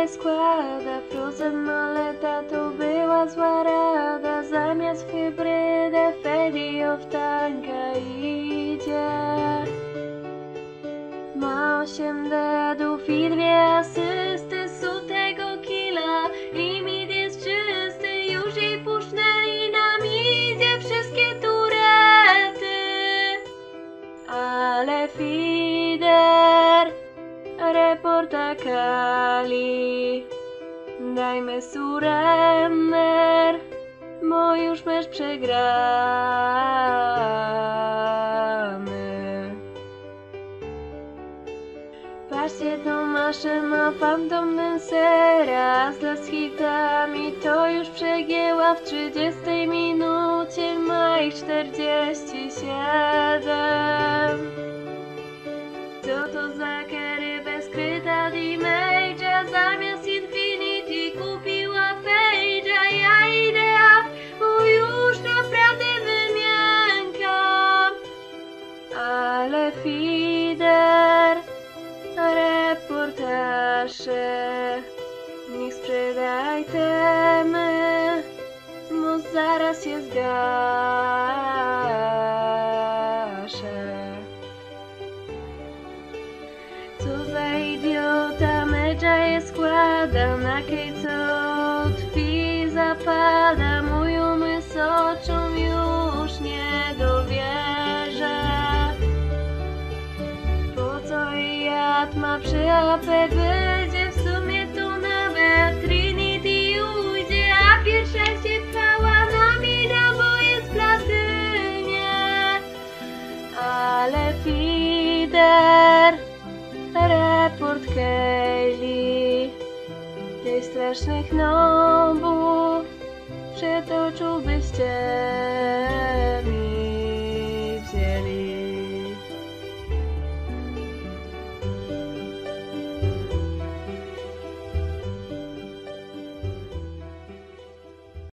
je składa Frozen maleta to była zła rada. Zamiast hybrydę Fedio w tanka idzie. Ma osiem deadów i dwie asysty z tego killa Limit jest czysty, już jej puszczęli nam idzie wszystkie turety. Ale Fider reporta Kali Dajmy surrender, bo już mecz przegrany Patrzcie, Tomasze ma fantomny sera z hitami to już przegięła w 30 minucie, ma ich 47. Co to za Ale Fider Reportaże Niech sprzedaj temy Bo zaraz się zgaszę. Co za idiota, mecza je składa Na kej co tkwi zapada Mój umysł oczom już będzie W sumie to nawet Trinity ujdzie A pierwsza się pchała na mida, bo jest w platynie Ale Fider Report Kaylee Tych strasznych nobów Przetoczyłby ścieżkę